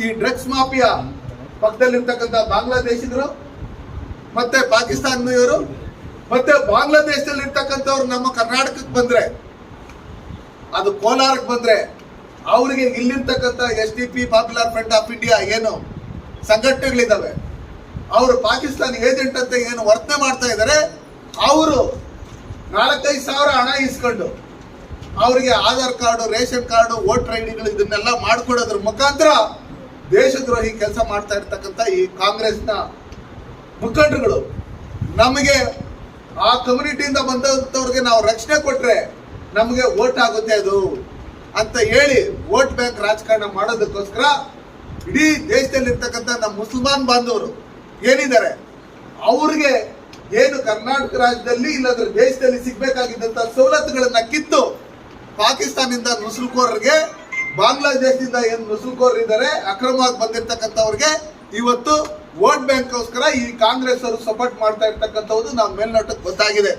ಈ drugs mafia ಪಕ್ಕದಲ್ಲಿರ್ತಕ್ಕಂಥ ಬಾಂಗ್ಲಾದೇಶಿಗರು, ಮತ್ತೆ ಪಾಕಿಸ್ತಾನದವರು, ಮತ್ತೆ ಬಾಂಗ್ಲಾದೇಶದಲ್ಲಿ ಇರ್ತಕ್ಕಂಥವ್ರು ನಮ್ಮ ಕರ್ನಾಟಕಕ್ಕೆ ಬಂದ್ರೆ, ಅದು ಕೋಲಾರಕ್ಕೆ ಬಂದ್ರೆ, ಅವರಿಗೆ ಇಲ್ಲಿರ್ತಕ್ಕಂಥ S D P popular front of India ಏನು ಸಂಘಟನೆಗಳಿದ್ದಾವೆ, ಅವರು ಪಾಕಿಸ್ತಾನ ಏಜೆಂಟ್ ಅಂತ ಏನು ವರ್ತನೆ ಮಾಡ್ತಾ ಇದ್ದಾರೆ, ಅವರು ನಾಲ್ಕೈದು ಸಾವಿರ ಹಣ ಇಸ್ಕೊಂಡು ಅವರಿಗೆ Aadhaar card, ration card, voter I ಡಿಗಳು ಇದನ್ನೆಲ್ಲ ಮಾಡಿಕೊಡೋದ್ರ ಮುಖಾಂತರ ದೇಶದ್ರೋಹಿ ಕೆಲಸ ಮಾಡ್ತಾ ಇರ್ತಕ್ಕಂಥ ಈ ಕಾಂಗ್ರೆಸ್ನ ಮುಖಂಡರುಗಳು, ನಮಗೆ ಆ ಕಮ್ಯುನಿಟಿಯಿಂದ ಬಂದಂಥವ್ರಿಗೆ ನಾವು ರಕ್ಷಣೆ ಕೊಟ್ಟರೆ ನಮಗೆ ವೋಟ್ ಆಗುತ್ತೆ ಅದು ಅಂತ ಹೇಳಿ ವೋಟ್ ಬ್ಯಾಂಕ್ ರಾಜಕಾರಣ ಮಾಡೋದಕ್ಕೋಸ್ಕರ ಇಡೀ ದೇಶದಲ್ಲಿರ್ತಕ್ಕಂಥ ನಮ್ಮ ಮುಸಲ್ಮಾನ್ ಬಾಂಧವರು ಏನಿದ್ದಾರೆ, ಅವ್ರಿಗೆ ಏನು ಕರ್ನಾಟಕ ರಾಜ್ಯದಲ್ಲಿ ಇಲ್ಲಾಂದ್ರೆ ದೇಶದಲ್ಲಿ ಸಿಗ್ಬೇಕಾಗಿದ್ದಂತ ಸವಲತ್ತುಗಳನ್ನ ಕಿತ್ತು ಪಾಕಿಸ್ತಾನದಿಂದ ನುಸುಳುಕೋರರಿಗೆ ಬಾಂಗ್ಲಾದೇಶದಿಂದ ಏನು ನುಸುಕೋರಿದ್ದಾರೆ ಅಕ್ರಮವಾಗಿ ಬಂದಿರ್ತಕ್ಕಂಥವ್ರಿಗೆ ಇವತ್ತು ವೋಟ್ ಬ್ಯಾಂಕ್ಗೋಸ್ಕರ ಈ ಕಾಂಗ್ರೆಸ್ ಅವರು ಸಪೋರ್ಟ್ ಮಾಡ್ತಾ ಇರ್ತಕ್ಕಂಥದ್ದು ನಾವು ಮೇಲ್ನೋಟಕ್ಕೆ ಗೊತ್ತಾಗಿದೆ.